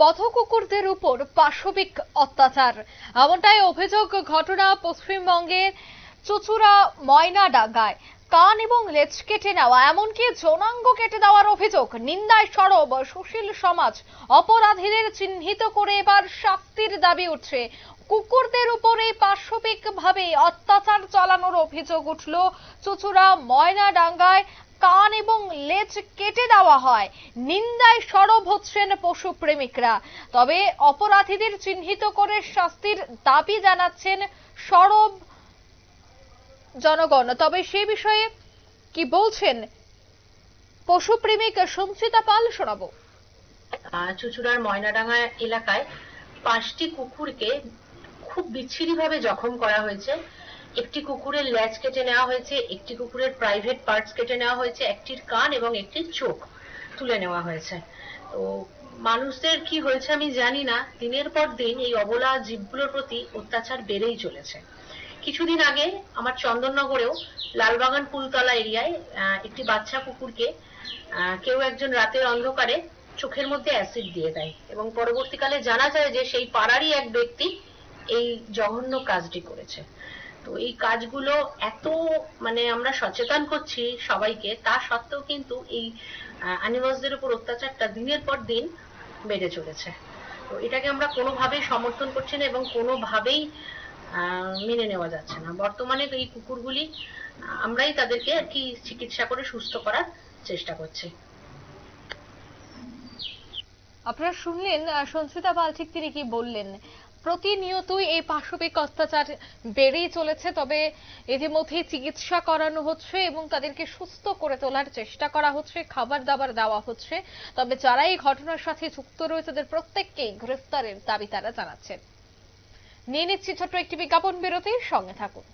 পথকুকুরদের উপর পাশবিক অত্যাচার। এমনটাই অভিযোগ ঘটনা পশ্চিমবঙ্গের চুচুড়া, ময়নাডাঙ্গায়। কান এবং লেজ কেটে নেওয়া, এমনকি যৌনাঙ্গ কেটে দেওয়ার অভিযোগ। নিন্দায় সরব সুশীল সমাজ অপরাধীদের চিহ্নিত করে এবার শাস্তির দাবি উঠছে। কুকুরদের উপরে পাশবিক ভাবে অত্যাচার চালানোর অভিযোগ উঠল চুচুড়া, ময়নাডাঙ্গায়। কান এবং লেজ কেটে দেওয়া হয়। নিন্দায় সরব হচ্ছেন পশু প্রেমিকরা। তবে অপরাধীদের চিহ্নিত করে শাস্তির দাবি জানাচ্ছেন সরব জনগণ। তবে সে বিষয়ে কি বলছেন পশু প্রেমিক সঞ্চিতা পাল শোনাবো। চুচুড়ার ময়নাডাঙ্গা এলাকায় পাঁচটি কুকুরকে খুব বিচ্ছিরিভাবে জখম করা হয়েছে। একটি কুকুরের ল্যাজ কেটে নেওয়া হয়েছে, একটি কুকুরের প্রাইভেট পার্টস কেটে নেওয়া হয়েছে, একটির কান এবং একটির চোখ তুলে নেওয়া হয়েছে। তো মানুষদের কি হয়েছে আমি জানি না। দিনের পর দিন এই অবলা জীবগুলোর প্রতি অত্যাচার বেড়েই চলেছে। কিছুদিন আগে আমার চন্দননগরেও লালবাগান ফুলতলা এরিয়ায় একটি বাচ্চা কুকুরকে কেউ একজন রাতের অন্ধকারে চোখের মধ্যে অ্যাসিড দিয়ে দেয় এবং পরবর্তীকালে জানা যায় যে সেই পাড়ারই এক ব্যক্তি এই জঘন্য কাজটি করেছে। তো এই কাজগুলো এত মানে আমরা সচেতন করছি সবাইকে, তা সত্ত্বেও কিন্তু এই অ্যানিমালসদের উপর অত্যাচারটা দিনের পর দিন বেড়ে চলেছে। তো এটাকে আমরা কোনোভাবেই সমর্থন করছি না এবং কোনোভাবেই মেনে নেওয়া যাচ্ছে না। বর্তমানে এই কুকুরগুলি, আমরাই তাদেরকে আর কি চিকিৎসা করে সুস্থ করার চেষ্টা করছি। আপনারা শুনলেন সঞ্চিতা পাল, ঠিক তিনি কি বললেন? প্রতিনিয়তই এই পাশবিক অত্যাচার বেড়েই চলেছে, তবে ইতিমধ্যেই চিকিৎসা করানো হচ্ছে এবং তাদেরকে সুস্থ করে তোলার চেষ্টা করা হচ্ছে খাবার দাবার দেওয়া হচ্ছে। তবে যারা এই ঘটনার সাথে যুক্ত রয়েছে, তাদের প্রত্যেককেই গ্রেফতারের দাবি তারা জানাচ্ছেন। নিয়ে নিচ্ছি ছোট্ট একটি বিজ্ঞাপন বিরতির, সঙ্গে থাকুন।